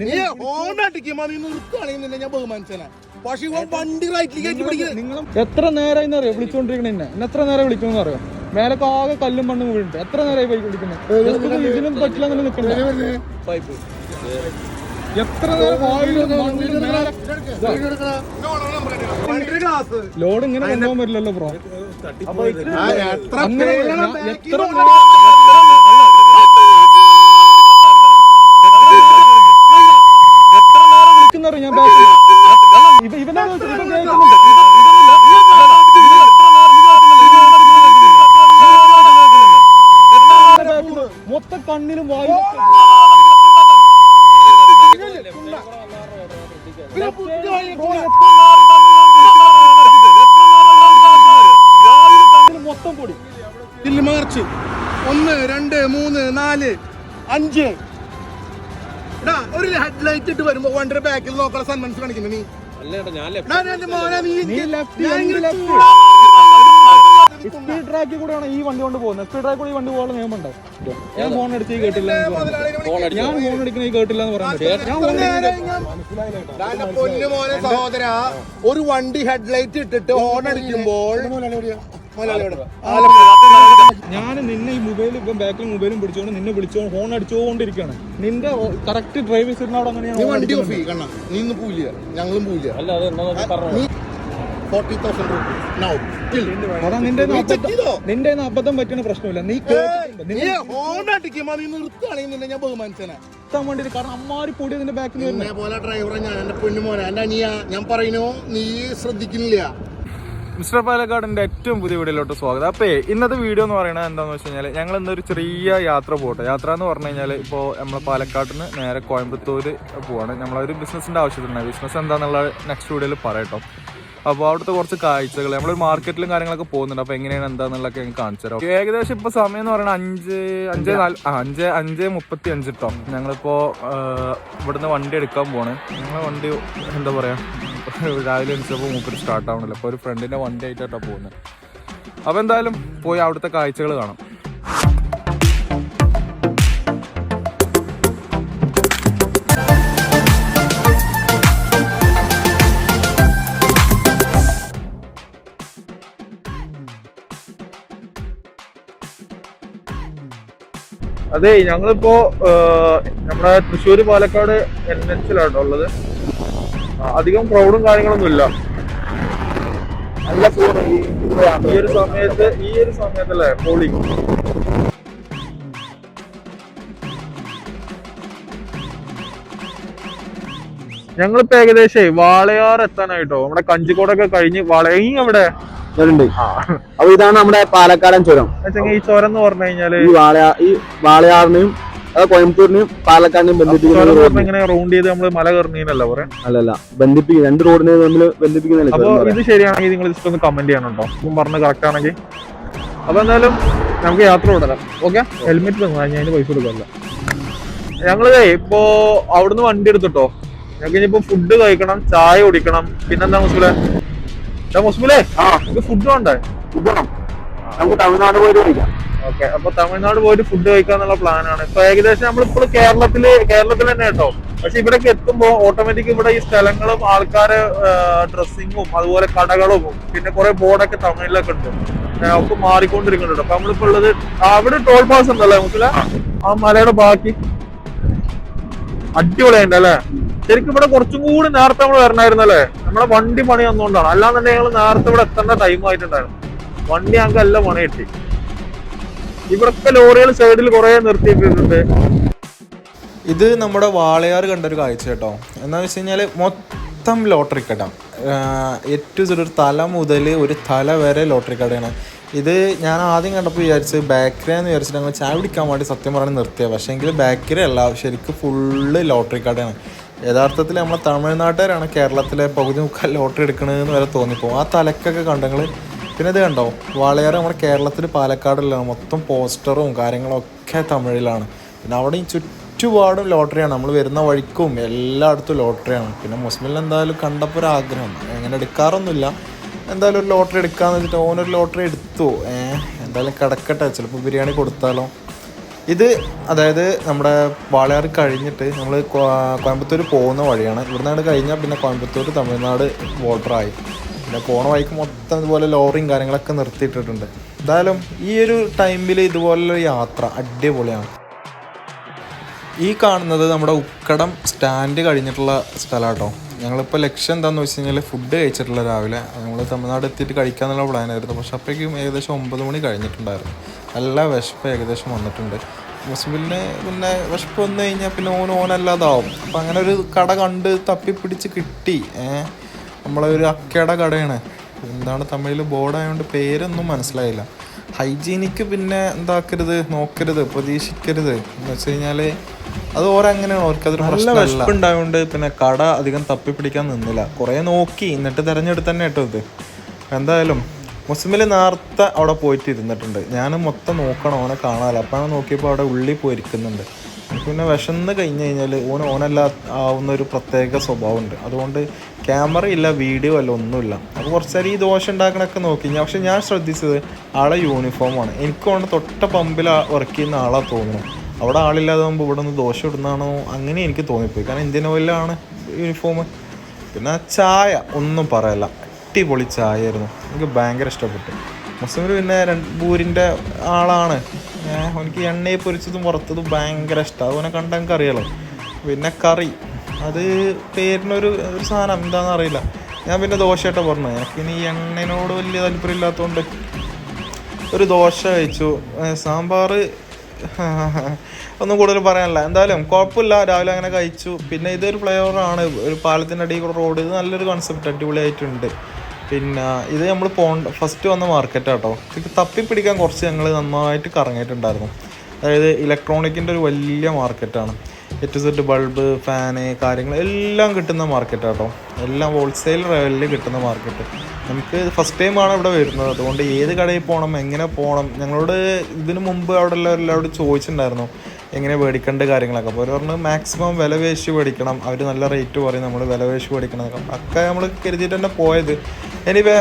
നീ ഹോൺ അടിക്കുമ്പോ നീ നിർത്തുകയാണെങ്കിൽ ഞാൻ ബഹുമാനിച്ചനെ പക്ഷെ ഇവൻ വണ്ടി റൈറ്റിലേക്ക് കയറ്റി പിടിക്കുന്നത് നിങ്ങളും എത്ര നേരമായി അറിയോ വിളിച്ചോണ്ടിരിക്കണ എന്നെ എന്നെ എത്ര നേരം വിളിക്കുമെന്ന് അറിയോ മേലൊക്കെ ആകെ കല്ലും മണ്ണും വീണിട്ട് എത്ര നേരമായി പോയി വിളിക്കുന്നത് ഇതിനും പറ്റില്ല എന്ന് നിൽക്കണ്ട എത്ര നേരം വായിലും മണ്ണിലും മേലെ- ലോഡ് ഇങ്ങനെ കൊണ്ടുപോകാൻ പറ്റില്ലല്ലോ ബ്രോ എത്ര എത്ര ഒന്ന് രണ്ട് മൂന്ന് നാല് അഞ്ച്. എടാ ഒരു ഹെഡ് ലൈറ്റ് ഇട്ട് വരുമ്പോ വണ്ടിയുടെ ബാക്കിൽ നോക്കണ സൺമൻസ് കാണിക്കുന്നു നീ. സ്പീഡ് ട്രാക്കിൽ കൂടെയാണ് ഈ വണ്ടി കൊണ്ട് പോകുന്നത്. സ്പീഡ് ട്രാക്ക് കൂടി ഈ വണ്ടി പോകാനുള്ള നിയമമുണ്ടോ. ഞാൻ ഫോൺ അടിച്ച് കേട്ടില്ല ഞാൻ ഫോൺ അടിക്കണ കേട്ടില്ല എന്ന് പറയുന്നത് ഞാൻ ഞാൻ- എടാ, എന്റെ പൊന്നു മോനെ സഹോദര ഒരു വണ്ടി ഹെഡ് ലൈറ്റ് ഇട്ടിട്ട് ഹോൺ അടിക്കുമ്പോൾ. ഞാൻ നിന്നെ ഈ മൊബൈലും ഇപ്പം ബാക്കിൽ മൊബൈലും പിടിച്ചോണ്ട് നിന്നെ വിളിച്ചോണ്ട് ഫോൺ അടിച്ചുകൊണ്ടിരിക്കുകയാണ് നിന്റെ കറക്റ്റ് ഡ്രൈവ് സീറ്റിനോട് നീ അങ്ങനെയാണ് വണ്ടി ഓഫ് ചെയ്യണം കണ്ണ. നീ ഇന്ന് പോവില്ല. ഞങ്ങളും ഫോർട്ടി തൗസൻഡ് റുപ്പീസ് നൗ അതാ നിന്റെ നിന്റെ അബദ്ധം പറ്റുന്ന പ്രശ്നമില്ല. നീ കേട്ടിട്ടുണ്ട്. നീ ഫോൺ ഹോൺ അടിക്കുമ്പോ നീ നിർത്തുകയാണെങ്കിൽ ഞാൻ ബഹുമാനിച്ചനെ. വേണ്ടി കാരണം അമ്മാരി പൊടി ബാക്കിൽ പോലെ ഡ്രൈവറെ ഞാൻ എന്റെ പൊന്നു മോനെ എന്റെ അനിയ ഞാൻ പറയുന്നു നീ ശ്രദ്ധിക്കുന്നില്ല. മിസ്റ്റർ പാലക്കാടിന്റെ ഏറ്റവും പുതിയ വീഡിയോയിലോട്ട് സ്വാഗതം. അപ്പേ ഇന്നത്തെ വീഡിയോ എന്ന് പറയുന്നത് എന്താണെന്ന് വെച്ച് കഴിഞ്ഞാൽ ഞങ്ങൾ ഇന്നൊരു ചെറിയ യാത്ര പോട്ടെ. യാത്ര എന്ന് പറഞ്ഞു കഴിഞ്ഞാൽ ഇപ്പോൾ നമ്മൾ പാലക്കാടിന് നേരെ കോയമ്പത്തൂർ പോവാണ്. നമ്മളൊരു ബിസിനസിന്റെ ആവശ്യത്തിനാണ്. ബിസിനസ് എന്താണെന്നുള്ള നെക്സ്റ്റ് വീഡിയോയിൽ പറയട്ടോ. അപ്പോൾ അവിടുത്തെ കുറച്ച് കാഴ്ചകൾ. നമ്മളൊരു മാർക്കറ്റിലും കാര്യങ്ങളൊക്കെ പോകുന്നുണ്ട്. അപ്പോൾ എങ്ങനെയാണ് എന്താണെന്നുള്ളതൊക്കെ ഞങ്ങൾക്ക് കാണിച്ചു തരാം. ഏകദേശം ഇപ്പോൾ സമയം എന്ന് പറയുന്നത് അഞ്ച് അഞ്ച് നാല് അഞ്ച് അഞ്ച് മുപ്പത്തി അഞ്ച് കേട്ടോ ഞങ്ങളിപ്പോൾ ഇവിടുന്ന് വണ്ടി എടുക്കാൻ പോണ് ഞങ്ങളെ വണ്ടി എന്താ പറയുക രാവിലെ എണിച്ചപ്പോൾ മൂപ്പർ സ്റ്റാർട്ട് ആവണല്ലോ. അപ്പോൾ ഒരു ഫ്രണ്ടിന്റെ വണ്ടി ആയിട്ടാണ് പോകുന്നത് അപ്പോൾ എന്തായാലും പോയി അവിടുത്തെ കാഴ്ചകൾ കാണാം. അതെ ഞങ്ങളിപ്പോ നമ്മുടെ തൃശ്ശൂർ പാലക്കാട് എൻ എച്ചിലാട്ടോ ഉള്ളത് അധികം ക്രൗഡും കാര്യങ്ങളൊന്നും ഇല്ല. ഈ സമയത്ത് ഈ ഒരു സമയത്തല്ലേ പോളി ഞങ്ങളിപ്പോ ഏകദേശം വാളയാർ എത്താനായിട്ടോ? നമ്മുടെ കഞ്ചിക്കോടൊക്കെ കഴിഞ്ഞ് വളയങ്ങി അവിടെ? ഉണ്ട് അപ്പൊ ഇതാണ് നമ്മുടെ പാലക്കാടൻ ചുരം. ഈ ചുരം എന്ന് പറഞ്ഞു കഴിഞ്ഞാൽ ഈ വാളയാ ഈ വാളയാറിനെയും കോയമ്പത്തൂരിനെയും പാലക്കാടിനെയും ബന്ധിപ്പിക്കുന്ന ഇങ്ങനെ റൗണ്ട് ചെയ്ത് നമ്മൾ മല കയറുന്നീനല്ല പറയാം? അല്ലല്ല ബന്ധിപ്പിക്കുന്ന രണ്ട് റോഡിനെ തമ്മിൽ ബന്ധിപ്പിക്കുന്നില്ല അപ്പൊ ഇത് ശരിയാണെങ്കിൽ നിങ്ങൾ ജസ്റ്റ് ഒന്ന് കമന്റ് ചെയ്യണുണ്ടോ? ഇപ്പം പറഞ്ഞ കറക്റ്റ് ആണെങ്കിൽ അപ്പൊ എന്തായാലും നമുക്ക് യാത്ര തുടരാം. ഓക്കെ ഹെൽമെറ്റ് തന്നു ഞാൻ അതിന് പൈസ കൊടുക്കല്ല ഞങ്ങൾ ഇപ്പോ അവിടുന്ന് വണ്ടി എടുത്തിട്ടോ? ഞങ്ങൾക്ക് ഇനിയിപ്പോ ഫുഡ് കഴിക്കണം ചായ കുടിക്കണം. പിന്നെന്താ മുസ്ലിലെ മുസ്ലിലേ ആ. ഫുഡ് സുഖം നമുക്ക് തമിഴ്നാട് പോയിട്ട് കഴിക്കാം. ഓക്കെ അപ്പൊ തമിഴ്നാട് പോയിട്ട് ഫുഡ് കഴിക്കാന്നുള്ള പ്ലാനാണ് ഇപ്പൊ ഏകദേശം നമ്മളിപ്പോൾ കേരളത്തിൽ കേരളത്തിൽ തന്നെ കേട്ടോ. പക്ഷെ ഇവിടേക്ക് എത്തുമ്പോ ഓട്ടോമാറ്റിക് ഇവിടെ ഈ സ്ഥലങ്ങളും ആൾക്കാര് ഡ്രസ്സിങ്ങും അതുപോലെ കടകളും പിന്നെ കുറെ ബോർഡൊക്കെ തമിഴിലൊക്കെ ഉണ്ട്. ഒക്കെ മാറിക്കൊണ്ടിരിക്കുന്നുണ്ട്. അപ്പൊ നമ്മളിപ്പോ ഉള്ളത് അവിടെ ടോൾ പാസ് ഉണ്ടല്ലേ നമുക്ക് ആ മലയുടെ ബാക്കി. അടിപൊളിയുണ്ട് അല്ലേ? ശരിക്കും ഇവിടെ കുറച്ചും കൂടി നേരത്തെ നമ്മൾ വരണമായിരുന്നു അല്ലേ നമ്മളെ വണ്ടി പണി വന്നുകൊണ്ടാണ് അല്ലാന്നുണ്ടെങ്കിൽ ഞങ്ങൾ നേരത്തെ ഇവിടെ എത്തേണ്ട ടൈം ആയിട്ടുണ്ടായിരുന്നു. വണ്ടി ഞങ്ങൾക്ക് നല്ല പണി കിട്ടി. ഇവിടൊക്കെ ലോറികൾ സൈഡിൽ കുറെ നിർത്തിയിട്ടുണ്ട്. ഇത് നമ്മുടെ വാളയാർ കണ്ട ഒരു കാഴ്ച കേട്ടോ. എന്താണെന്ന് വെച്ച് കഴിഞ്ഞാൽ മൊത്തം ലോട്ടറി കട. ഏറ്റവും ഒരു തല മുതൽ ഒരു തല വരെ ലോട്ടറി കടയാണ്. ഇത് ഞാൻ ആദ്യം കണ്ടപ്പോൾ വിചാരിച്ചത് ബേക്കറിയാന്ന് വിചാരിച്ചിട്ട് ഞങ്ങൾ ചായ കുടിക്കാൻ വേണ്ടി സത്യം പറഞ്ഞ് നിർത്തിയത്. പക്ഷേ എങ്കിൽ ബേക്കറി അല്ല ശരിക്കും ഫുള്ള് ലോട്ടറി കടയാണ്. യഥാർത്ഥത്തിൽ നമ്മളെ തമിഴ്നാട്ടുകാരാണ് കേരളത്തിലെ പകുതി മുക്കാൽ ലോട്ടറി എടുക്കണതെന്ന് വരെ തോന്നിപ്പോകും. ആ തലക്കൊക്കെ കണ്ടങ്ങൾ പിന്നെ ഇത് കണ്ടോ? വാളയാറ് നമ്മുടെ കേരളത്തിൽ പാലക്കാടല്ല മൊത്തം പോസ്റ്ററും കാര്യങ്ങളൊക്കെ തമിഴിലാണ്. പിന്നെ അവിടെ ഈ ചുറ്റുപാടും ലോട്ടറിയാണ്. നമ്മൾ വരുന്ന വഴിക്കും എല്ലായിടത്തും ലോട്ടറിയാണ്. പിന്നെ മുസ്ലിം എന്തായാലും കണ്ടപ്പോൾ ഒരു ആഗ്രഹം. അങ്ങനെ എടുക്കാറൊന്നുമില്ല. എന്തായാലും ഒരു ലോട്ടറി എടുക്കാമെന്ന് വെച്ചിട്ട് ഓനൊരു ലോട്ടറി എടുത്തു. ഏഹ് എന്തായാലും കിടക്കട്ടെ. ചിലപ്പോൾ ബിരിയാണി കൊടുത്താലോ? ഇത് അതായത് നമ്മുടെ വാളയാർ കഴിഞ്ഞിട്ട് നമ്മൾ കോയമ്പത്തൂർ പോകുന്ന വഴിയാണ്. ഇവിടുന്നാണ് കഴിഞ്ഞാൽ പിന്നെ കോയമ്പത്തൂർ തമിഴ്നാട് ബോർഡറായി. പിന്നെ പോണ വഴിക്ക് മൊത്തം ഇതുപോലെ ലോറിയും കാര്യങ്ങളൊക്കെ നിർത്തിയിട്ടിട്ടുണ്ട്. എന്തായാലും ഈ ഒരു ടൈമിൽ ഇതുപോലുള്ള യാത്ര അടിപൊളിയാണ്. ഈ കാണുന്നത് നമ്മുടെ ഉക്കടം സ്റ്റാൻഡ് കഴിഞ്ഞിട്ടുള്ള സ്ഥലം കേട്ടോ ഞങ്ങളിപ്പോൾ ലക്ഷ്യം എന്താണെന്ന് വെച്ച് കഴിഞ്ഞാൽ ഫുഡ് കഴിച്ചിട്ടുള്ള രാവിലെ. ഞങ്ങൾ തമിഴ്നാട് എത്തിയിട്ട് കഴിക്കാമെന്നുള്ള പ്ലാനായിരുന്നു പക്ഷേ അപ്പോഴേക്കും ഏകദേശം ഒമ്പത് മണി കഴിഞ്ഞിട്ടുണ്ടായിരുന്നു. നല്ല വിശപ്പ് ഏകദേശം വന്നിട്ടുണ്ട്. മുസ്ബിലിന് പിന്നെ വിശപ്പ് വന്നു കഴിഞ്ഞാൽ പിന്നെ ഓൻ ഓനല്ലാതാവും. അപ്പം അങ്ങനെ ഒരു കട കണ്ട് തപ്പിപ്പിടിച്ച് കിട്ടി. നമ്മളെ ഒരു അക്കയുടെ കടയാണ്. എന്താണ് തമിഴിൽ ബോർഡായതുകൊണ്ട് പേരൊന്നും മനസ്സിലായില്ല. ഹൈജീനിക്ക് പിന്നെ എന്താക്കരുത്? നോക്കരുത്? പ്രതീക്ഷിക്കരുത്? എന്ന് വെച്ച് കഴിഞ്ഞാൽ അത് ഓരങ്ങനെയാണ് ഓർക്കതൊരു നല്ല വിശപ്പുണ്ടായതുകൊണ്ട് പിന്നെ കട അധികം തപ്പി പിടിക്കാൻ നിന്നില്ല. കുറേ നോക്കി എന്നിട്ട് തിരഞ്ഞെടുത്ത് തന്നെ കേട്ടോ ഇത്. എന്തായാലും മുസ്ലിമിൽ നേർത്ത അവിടെ പോയിട്ട് ഇരുന്നിട്ടുണ്ട്. ഞാൻ മൊത്തം നോക്കണം ഓനെ കാണാമല്ലോ അപ്പോഴാണ് നോക്കിയപ്പോൾ അവിടെ ഉള്ളിൽ പോയിരിക്കുന്നുണ്ട് എനിക്ക് പിന്നെ വിശന്ന് കഴിഞ്ഞ് കഴിഞ്ഞാൽ ഓൻ ഓനല്ല ആവുന്ന ഒരു പ്രത്യേക സ്വഭാവമുണ്ട്. അതുകൊണ്ട് ക്യാമറ ഇല്ല വീഡിയോ അല്ല ഒന്നുമില്ല. അപ്പോൾ കുറച്ച് നേരം ഈ ദോഷം ഉണ്ടാക്കണൊക്കെ നോക്കി ഞാൻ പക്ഷെ ഞാൻ ശ്രദ്ധിച്ചത് ആളെ യൂണിഫോമാണ് എനിക്ക് കൊണ്ട് തൊട്ട പമ്പിൽ വർക്ക് ചെയ്യുന്ന ആളാണ് തോന്നുന്നു. അവിടെ ആളില്ലാതാകുമ്പോൾ ഇവിടെ നിന്ന് ദോശ ഇടുന്നതാണോ അങ്ങനെ എനിക്ക് തോന്നിപ്പോയി. കാരണം ഇന്ത്യൻ ഓയിലാണ് യൂണിഫോം പിന്നെ ചായ ഒന്നും പറയല്ല. അടിപൊളി ചായ ആയിരുന്നു എനിക്ക് ഭയങ്കര ഇഷ്ടപ്പെട്ടു. മുസ്ലിം പിന്നെ രണ്ട് ബൂരിന്റെ ആളാണ്. എനിക്ക് എണ്ണയെ പൊരിച്ചതും പുറത്തതും ഭയങ്കര ഇഷ്ടമാണ് അതുപോലെ കണ്ട എനിക്ക് അറിയാലോ പിന്നെ കറി. അത് പേരിനൊരു ഒരു സാധനം എന്താണെന്ന് അറിയില്ല. ഞാൻ പിന്നെ ദോശയായിട്ട് പറഞ്ഞു. എനിക്ക് ഇനി എണ്ണനോട് വലിയ താല്പര്യമില്ലാത്തതുകൊണ്ട് ഒരു ദോശ കഴിച്ചു. സാമ്പാർ ഒന്നും കൂടുതൽ പറയാനില്ല. എന്തായാലും കുഴപ്പമില്ല. രാവിലെ അങ്ങനെ കഴിച്ചു. പിന്നെ ഇതൊരു ഫ്ലേവറാണ് ഒരു പാലത്തിന്റെ അടിയിൽ കൂടെ റോഡ് ഇത് നല്ലൊരു കൺസെപ്റ്റ് അടിപൊളിയായിട്ടുണ്ട്. പിന്നെ ഇത് നമ്മൾ പോണ്ട ഫസ്റ്റ് വന്ന മാർക്കറ്റ് കേട്ടോ ഇത് തപ്പിപ്പിടിക്കാൻ കുറച്ച് ഞങ്ങൾ നന്നായിട്ട് കറങ്ങിയിട്ടുണ്ടായിരുന്നു. അതായത് ഇലക്ട്രോണിക്കിന്റെ ഒരു വലിയ മാർക്കറ്റാണ് എറ്റ് സെറ്റ് ബൾബ് ഫാന് കാര്യങ്ങൾ എല്ലാം കിട്ടുന്ന മാർക്കറ്റ് കേട്ടോ എല്ലാം ഹോൾസെയിൽ ലെവലിൽ കിട്ടുന്ന മാർക്കറ്റ് നമുക്ക് ഫസ്റ്റ് ടൈമാണ് ഇവിടെ വരുന്നത്. അതുകൊണ്ട് ഏത് കടയിൽ പോകണം എങ്ങനെ പോകണം ഞങ്ങളോട് ഇതിനു മുമ്പ് അവിടെ എല്ലാവരോട് ചോദിച്ചിട്ടുണ്ടായിരുന്നു. എങ്ങനെ മേടിക്കേണ്ട കാര്യങ്ങളൊക്കെ. അപ്പോൾ അവർ പറഞ്ഞു മാക്സിമം വില വേശി മേടിക്കണം. അവർ നല്ല റേറ്റ് പറയും നമ്മൾ വില വേശി മേടിക്കണം ഒക്കെ നമ്മൾ കരുതിയിട്ട് തന്നെ പോയത്. എനിവേ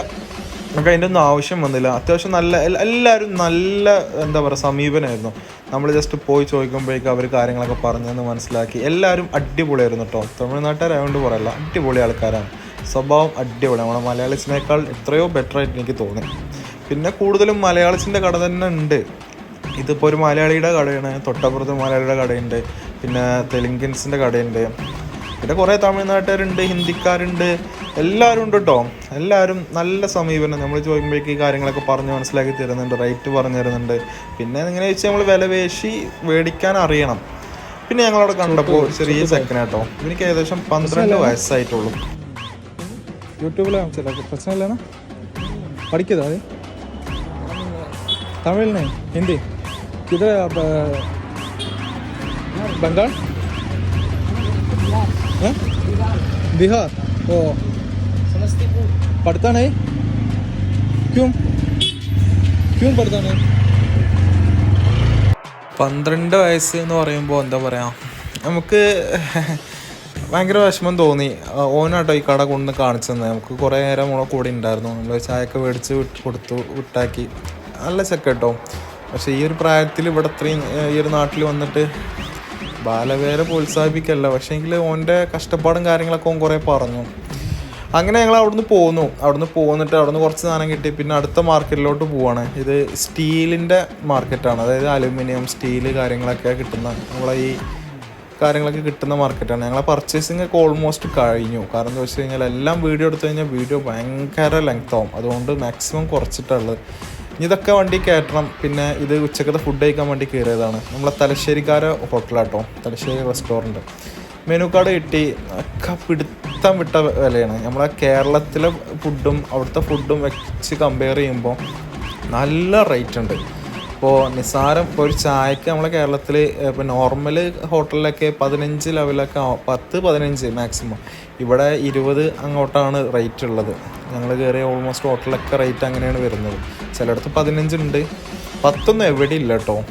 നമുക്ക് അതിന്റെ ഒന്നും ആവശ്യം വന്നില്ല. അത്യാവശ്യം നല്ല എല്ലാവരും നല്ല എന്താ പറയുക സമീപനമായിരുന്നു നമ്മൾ ജസ്റ്റ് പോയി ചോദിക്കുമ്പോഴേക്കും അവർ കാര്യങ്ങളൊക്കെ പറഞ്ഞെന്ന് മനസ്സിലാക്കി. എല്ലാവരും അടിപൊളിയായിരുന്നു കേട്ടോ തമിഴ്നാട്ടുകാരായതുകൊണ്ട് പറയല്ല അടിപൊളി ആൾക്കാരാണ്. സ്വഭാവം അടിപൊളി. നമ്മുടെ മലയാളിസിനേക്കാൾ എത്രയോ ബെറ്റർ ആയിട്ട് എനിക്ക് തോന്നി. പിന്നെ കൂടുതലും മലയാളിസിന്റെ കട തന്നെ ഉണ്ട്. ഇതിപ്പോൾ ഒരു മലയാളിയുടെ കടയാണ് തൊട്ടപ്പുറത്ത് മലയാളിയുടെ കടയുണ്ട്. പിന്നെ തെലുങ്കിൻസിന്റെ കടയുണ്ട്. പിന്നെ കുറേ തമിഴ്നാട്ടുകാരുണ്ട് ഹിന്ദിക്കാരുണ്ട് എല്ലാവരും ഉണ്ട് കേട്ടോ എല്ലാവരും നല്ല സമീപനം നമ്മൾ ചോദിക്കുമ്പോഴേക്ക് ഈ കാര്യങ്ങളൊക്കെ പറഞ്ഞ് മനസ്സിലാക്കി തരുന്നുണ്ട് റേറ്റ് പറഞ്ഞു തരുന്നുണ്ട്. പിന്നെ ഇങ്ങനെ വെച്ച് നമ്മൾ വിലവേശി മേടിക്കാൻ അറിയണം. പിന്നെ ഞങ്ങളവിടെ കണ്ടപ്പോൾ ചെറിയ സെക്കൻഡ് കേട്ടോ എനിക്ക് ഏകദേശം പന്ത്രണ്ട് വയസ്സായിട്ടുള്ളൂ. യൂട്യൂബിൽ പഠിക്കതാ തമിഴിനെ ഹിന്ദി. ഇത് ബംഗാൾ? है आप बंगाल हाँ? बिहार ओ पढ़ता नहीं क्यों क्यों पढ़ता नहीं പന്ത്രണ്ട് വയസ്സ് എന്ന് പറയുമ്പോൾ എന്താ പറയുക നമുക്ക് ഭയങ്കര വിഷമം തോന്നി ആ, ഓനാട്ടോ ഈ കട കൊണ്ട് കാണിച്ചു തന്നെ നമുക്ക് കുറേ നേരം നമ്മളെ കൂടെ ഉണ്ടായിരുന്നു നമ്മൾ ചായയൊക്കെ മേടിച്ച് വിട്ട് കൊടുത്തു വിട്ടാക്കി നല്ല ചെക്ക് കേട്ടോ പക്ഷേ ഈ ഒരു പ്രായത്തിൽ ഇവിടെ ഇത്രയും ഏ, ഈ ഒരു നാട്ടിൽ വന്നിട്ട് ബാലവേല പ്രോത്സാഹിപ്പിക്കല്ല. പക്ഷേ എങ്കിൽ ഓന്റെ കഷ്ടപ്പാടും കാര്യങ്ങളൊക്കെ ഓൻ കുറേ പറഞ്ഞു. അങ്ങനെ ഞങ്ങൾ അവിടുന്ന് പോന്നു. അവിടുന്ന് പോന്നിട്ട് അവിടുന്ന് കുറച്ച് സാധനം കിട്ടി. പിന്നെ അടുത്ത മാർക്കറ്റിലോട്ട് പോവാണ്. ഇത് സ്റ്റീലിന്റെ മാർക്കറ്റാണ്. അതായത് അലുമിനിയം സ്റ്റീൽ കാര്യങ്ങളൊക്കെ കിട്ടുന്ന നമ്മളെ ഈ കാര്യങ്ങളൊക്കെ കിട്ടുന്ന മാർക്കറ്റാണ്. ഞങ്ങളെ പർച്ചേസിങ് ഒക്കെ ഓൾമോസ്റ്റ് കഴിഞ്ഞു. കാരണം എന്താ വെച്ച് കഴിഞ്ഞാൽ എല്ലാം വീഡിയോ എടുത്തു കഴിഞ്ഞാൽ വീഡിയോ ഭയങ്കര ലെങ്ത് ആവും. അതുകൊണ്ട് മാക്സിമം കുറച്ചിട്ടുള്ളത് ഇതൊക്കെ വണ്ടി കയറ്റണം. പിന്നെ ഇത് ഉച്ചക്കത്തെ ഫുഡ് കഴിക്കാൻ വേണ്ടി കയറിയതാണ്. നമ്മളെ തലശ്ശേരിക്കാര ഹോട്ടലാട്ടോ. തലശ്ശേരി റെസ്റ്റോറന്റ് മെനു കാർഡ് കിട്ടി. ഒക്കെ പിടുത്തം വിട്ട വിലയാണ്. നമ്മളെ കേരളത്തിലെ ഫുഡും അവിടുത്തെ ഫുഡും വെച്ച് കമ്പയർ ചെയ്യുമ്പോൾ നല്ല റേറ്റ് ഉണ്ട്. ഇപ്പോൾ നിസ്സാരം ഇപ്പോൾ ഒരു ചായക്ക് നമ്മളെ കേരളത്തിൽ ഇപ്പോൾ നോർമൽ ഹോട്ടലിലൊക്കെ പതിനഞ്ച് ലെവലൊക്കെ. പത്ത് പതിനഞ്ച് മാക്സിമം ഇവിടെ ഇരുപത് അങ്ങോട്ടാണ് റേറ്റ് ഉള്ളത്. ഞങ്ങൾ കയറിയ ഓൾമോസ്റ്റ് ഹോട്ടലൊക്കെ റേറ്റ് അങ്ങനെയാണ് വരുന്നത്. ചിലയിടത്ത് പതിനഞ്ചുണ്ട് പത്തൊന്നും എവിടെ ഇല്ല കേട്ടോ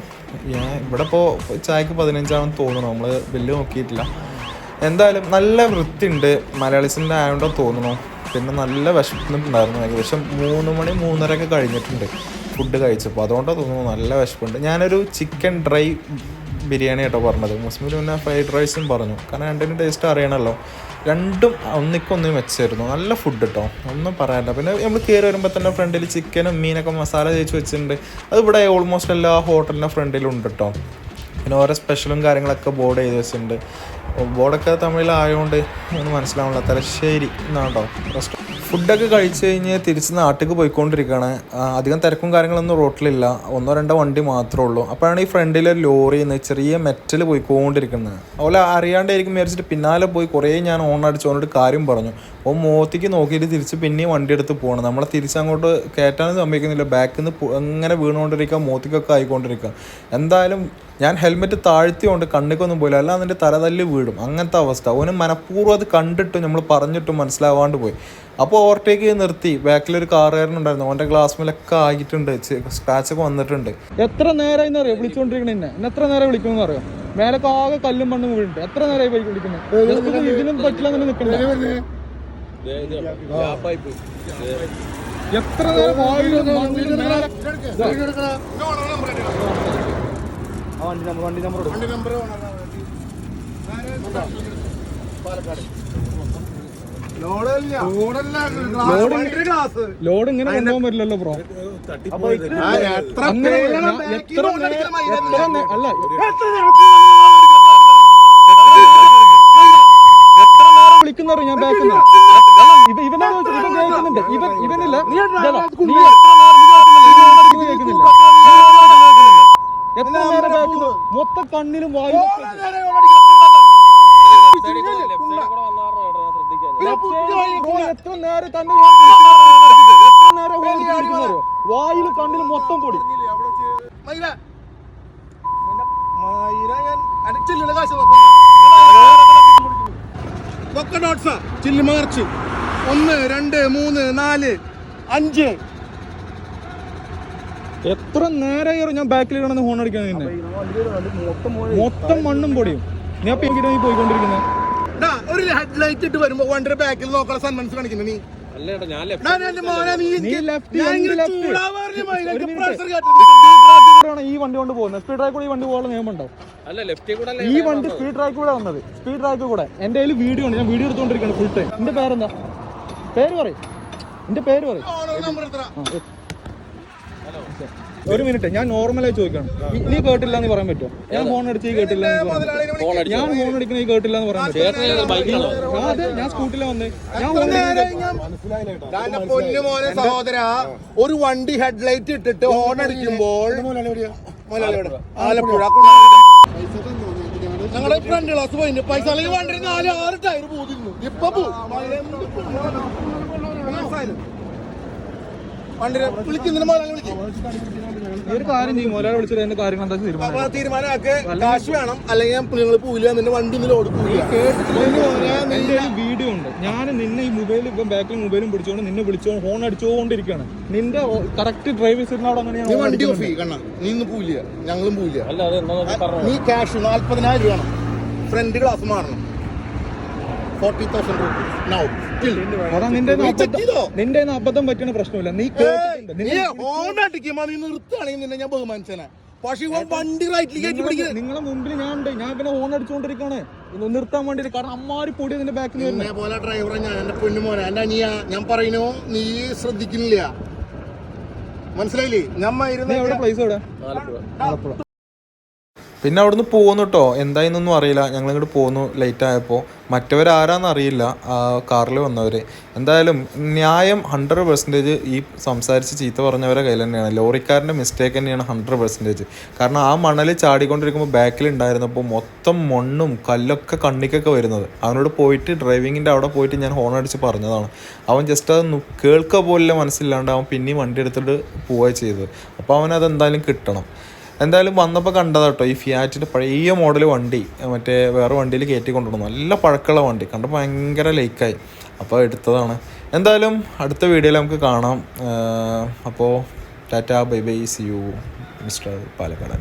ഞാൻ ഇവിടെ ഇപ്പോൾ ചായക്ക് പതിനഞ്ചാണെന്ന് തോന്നുന്നു. നമ്മൾ ബില്ല് നോക്കിയിട്ടില്ല. എന്തായാലും നല്ല വൃത്തിയുണ്ട്. മലയാളീസിന്റെ ആയതുകൊണ്ടോ തോന്നുന്നു. പിന്നെ നല്ല വിശപ്പുണ്ടായിരുന്നു. ഏകദേശം മൂന്ന് മണി മൂന്നര ഒക്കെ കഴിഞ്ഞിട്ടുണ്ട്. ഫുഡ് കഴിച്ചപ്പോൾ അതുകൊണ്ടാണ് തോന്നുന്നു നല്ല വിശപ്പുണ്ട്. ഞാനൊരു ചിക്കൻ ഡ്രൈ ബിരിയാണി കേട്ടോ പറഞ്ഞത്. മുസ്ലിം പിന്നെ ഫ്രൈഡ് റൈസും പറഞ്ഞു. കാരണം രണ്ടിനും ടേസ്റ്റ് അറിയണമല്ലോ രണ്ടും ഒന്നിക്കൊന്നും വെച്ചായിരുന്നു. നല്ല ഫുഡ് കേട്ടോ ഒന്നും പറയാനില്ല. പിന്നെ നമ്മൾ കയറി വരുമ്പോൾ തന്നെ ഫ്രണ്ടിൽ ചിക്കനും മീനൊക്കെ മസാല തേച്ച് വെച്ചിട്ടുണ്ട്. അത് ഇവിടെ ഓൾമോസ്റ്റ് എല്ലാ ഹോട്ടലിന്റെ ഫ്രണ്ടിലുണ്ട് കേട്ടോ പിന്നെ ഓരോ സ്പെഷ്യലും കാര്യങ്ങളൊക്കെ ബോർഡ് ചെയ്ത് വെച്ചിട്ടുണ്ട്. ബോർഡൊക്കെ തമിഴിലായതുകൊണ്ട് ഒന്ന് മനസ്സിലാവണില്ല. തലശ്ശേരി എന്നാണ് കേട്ടോ ഫുഡൊക്കെ കഴിച്ച് കഴിഞ്ഞ് തിരിച്ച് നാട്ടിലേക്ക് പോയിക്കൊണ്ടിരിക്കുകയാണ് അധികം തിരക്കും കാര്യങ്ങളൊന്നും റോട്ടിലില്ല. ഒന്നോ രണ്ടോ വണ്ടി മാത്രമേ ഉള്ളൂ. അപ്പോഴാണ് ഈ ഫ്രണ്ടിൽ ഒരു ലോറി നിന്ന് ചെറിയ മെറ്റൽ പോയിക്കൊണ്ടിരിക്കുന്നത്. അതുപോലെ അറിയാണ്ടായിരിക്കും വിചാരിച്ചിട്ട് പിന്നാലെ പോയി കുറേ ഞാൻ ഓൺ അടിച്ച് ഓനോട് കാര്യം പറഞ്ഞു. അപ്പോൾ മോത്തിക്ക് നോക്കിയിട്ട് തിരിച്ച് പിന്നെയും വണ്ടി എടുത്ത് പോകണം നമ്മളെ തിരിച്ചങ്ങോട്ട് കയറ്റാനും സംഭവിക്കുന്നില്ല ബാക്കിൽ നിന്ന് എങ്ങനെ വീണുകൊണ്ടിരിക്കുക മോത്തിക്കൊക്കെ ആയിക്കൊണ്ടിരിക്കുക. എന്തായാലും ഞാൻ ഹെൽമെറ്റ് താഴ്ത്തിയോണ്ട് കണ്ണിക്കൊന്നും പോയില്ല. അല്ല അതിന്റെ തലതല്ല് വീടും അങ്ങനത്തെ അവസ്ഥ. ഓന് മനഃപൂർവം അത് കണ്ടിട്ട് നമ്മൾ പറഞ്ഞിട്ടും മനസ്സിലാവാണ്ട് പോയി. അപ്പോൾ ഓവർടേക്ക് ചെയ്ത് നിർത്തി. ബാക്കിലൊരു കാറുകാരനുണ്ടായിരുന്നു ഓന്റെ ഗ്ലാസ് മേലൊക്കെ ആയിട്ടുണ്ട്. സ്ക്രാച്ച് ഒക്കെ വന്നിട്ടുണ്ട്. എത്ര നേരം വിളിച്ചോണ്ടിരിക്കണ എന്നെ എത്ര നേരം വിളിക്കുമെന്ന് അറിയാം? മേലൊക്കെ ആകെ കല്ലും മണ്ണും വീഴുന്നുണ്ട്. എത്ര നേരമായി പോയി വിളിക്കുന്നത് ഇതിനും പറ്റില്ല എത്ര നേരം ആ വണ്ടി നമ്പർ വണ്ടി നമ്പർ വണ്ടി നമ്പർ ഗ്ലാസ്. ലോഡ് ഇങ്ങനെ കൊണ്ടുപോകാൻ പറ്റില്ലല്ലോ ബ്രോ. എത്ര അങ്ങനെ അല്ല ഞാൻ ബാക്കിൽ നിന്ന്. ഇവനോട് ഇവൻ കേൾക്കുന്നുണ്ട്. ഇവൻ ഇവനില്ല. നീ എത്ര നേരം ഇത് കേൾക്കുന്നില്ല എത്ര നേരം മൊത്തം കണ്ണിലും വായും എത്ര നേരം തന്നെ നേരം കണ്ണിലും മൊത്തം ചില്ലി മാർച്ച്. ഒന്ന് രണ്ട് മൂന്ന് നാല് അഞ്ച്. എത്ര നേരം ഞാൻ ബാക്കിൽ കിടന്ന് ഹോൺ അടിക്കാൻ നിന്നെ? മൊത്തം മണ്ണും പൊടിയും. ഞാൻ അപ്പൊ എങ്ങനെ നീ പോയിക്കൊണ്ടിരിക്കുന്നത് ഒരു ഹെഡ് ലൈറ്റ് ഇട്ട് വരുമ്പോ വണ്ടിയുടെ ബാക്കിൽ നോക്കാൻ സന്മനസ് കാണിക്കുന്നു നീ. ഈ വണ്ടി കൊണ്ട് പോകുന്നത് സ്പീഡ് ട്രാക്ക് കൂടെ ഈ വണ്ടി പോകാനുള്ള നിയമം ഉണ്ടാവും ഈ വണ്ടി സ്പീഡ് ട്രാക്ക് കൂടെ വന്നത്. സ്പീഡ് ട്രാക്ക് കൂടെ. എന്റെ കയ്യിൽ വീഡിയോ ഉണ്ട്. ഞാൻ വീഡിയോ എടുത്തോണ്ടിരിക്കുകയാണ് ഫുൾ ടൈം എന്റെ പേരെന്താ? പേര് പറയും. എന്റെ പേര് പറയും. ഓണോ നമ്പർ എത്ര? ഒരു മിനിറ്റ് ഞാൻ നോർമലായി ചോദിക്കണം. നീ കേട്ടില്ല എന്ന് പറയാൻ പറ്റുമോ? ഞാൻ ഫോൺ അടിച്ച് ഈ കേട്ടില്ല? ഞാൻ ഫോൺ അടിക്കുന്ന ഈ കേട്ടില്ല എന്ന് പറയാൻ പറ്റുമോ? അതെ ഞാൻ സ്കൂട്ടിലെ വന്നേ. ഞാൻ സഹോദര ഒരു വണ്ടി ഹെഡ് ലൈറ്റ് ഇട്ടിട്ട് ഹോൺ അടിക്കുമ്പോൾ? ആലപ്പുഴ. ഞങ്ങളുടെ ഫ്രണ്ട് ക്ലാസ് പോയിട്ടുണ്ട് പൈസ അല്ലെങ്കിൽ വണ്ടി നാല് ആറ് ടയർ ഇപ്പൊ. വണ്ടി വിളിക്കുന്നതിന് മുതലാളി വിളിക്കും. ഈ ഒരു കാര്യം ചെയ്യും ഒരാളെ വിളിച്ചിട്ട് എന്റെ കാര്യങ്ങൾ എന്താ തീരുമാനം? കാശ് വേണം അല്ലെങ്കിൽ ഞാൻ നിങ്ങൾ നിന്റെ വണ്ടി എന്റെ വീഡിയോ ഉണ്ട്. ഞാൻ നിന്നെ ഈ മൊബൈൽ ഇപ്പം ബാക്കിൽ മൊബൈലും പിടിച്ചോണ്ട് നിന്നെ വിളിച്ചോ ഫോൺ അടിച്ചുകൊണ്ടിരിക്കുകയാണ് നിന്റെ കറക്റ്റ് ഡ്രൈവ് വണ്ടി ഓഫ് നീ ഇന്ന് പോയില്ല ഞങ്ങളും പോയില്ല നീ ക്യാഷ് നാല്പതിനായിരം രൂപ വേണം. ഫ്രണ്ട് ക്ലാസ് മാറണം. ഫോർട്ടി തൗസൻഡ് റുപ്പീസ് നൗ അതാ നിന്റെ അബദ്ധം പറ്റുന്ന പ്രശ്നമില്ല. നീ നിർത്തുകയാണെങ്കിൽ നിന്നെ ഞാൻ ബഹുമാനിച്ചനെ. പക്ഷെ ഇവൻ വണ്ടി നിങ്ങളെ- മുമ്പിൽ ഞാൻ ഉണ്ട്. ഞാൻ പിന്നെ ഹോൺ അടിച്ചുകൊണ്ടിരിക്കുകയാണ് ഇത് നിർത്താൻ വേണ്ടി കാരണം അമ്മാരി പൊടി അതിന്റെ ബാക്കിൽ എന്നെ പോലെ ഡ്രൈവറെ ഞാൻ എന്റെ പൊന്നുമോനെ എന്റെ അനിയ ഞാൻ പറയുന്നു നീ ശ്രദ്ധിക്കുന്നില്ല. മനസ്സിലായില്ലേ? ഞാൻ നീ എവിടെ ഇരുന്ന് പ്ലേസ് എവിടെ ആലപ്പുഴ. പിന്നെ അവിടുന്ന് പോന്നു കേട്ടോ എന്തായെന്നൊന്നും അറിയില്ല. ഞങ്ങൾ ഇങ്ങോട്ട് പോന്നു ലേറ്റ് ആയപ്പോൾ മറ്റവരാരാന്ന് അറിയില്ല. കാറിൽ വന്നവർ എന്തായാലും ന്യായം ഹൺഡ്രഡ് പെർസെന്റേജ് ഈ സംസാരിച്ച് ചീത്ത പറഞ്ഞവരെ കയ്യിൽ തന്നെയാണ് ലോറിക്കാരന്റെ മിസ്റ്റേക്ക് തന്നെയാണ് ഹൺഡ്രഡ് പെർസെന്റേജ് കാരണം ആ മണൽ ചാടിക്കൊണ്ടിരിക്കുമ്പോൾ ബാക്കിൽ ഉണ്ടായിരുന്നപ്പോൾ മൊത്തം മണ്ണും കല്ലൊക്കെ കണ്ണിക്കൊക്കെ വരുന്നത്. അവനോട് പോയിട്ട് ഡ്രൈവിങ്ങിന്റെ അവിടെ പോയിട്ട് ഞാൻ ഹോൺ അടിച്ച് പറഞ്ഞതാണ്. അവൻ ജസ്റ്റ് അത് കേൾക്കുക പോലെ മനസ്സില്ലാണ്ട് അവൻ പിന്നെയും വണ്ടി എടുത്തിട്ട് പോവുക ചെയ്തത്. അപ്പോൾ അവനത് എന്തായാലും കിട്ടണം. എന്തായാലും വന്നപ്പോൾ കണ്ടതാ കേട്ടോ ഈ ഫിയാറ്റിന്റെ പഴയ മോഡൽ വണ്ടി. മറ്റേ വേറെ വണ്ടിയിൽ കയറ്റി കൊണ്ടുവന്നു. നല്ല പഴക്കമുള്ള വണ്ടി. കണ്ടപ്പോൾ ഭയങ്കര ലൈക്കായി അപ്പോൾ എടുത്തതാണ്. എന്തായാലും അടുത്ത വീഡിയോയിൽ നമുക്ക് കാണാം. അപ്പോൾ tata bye bye see you mister Palakkadan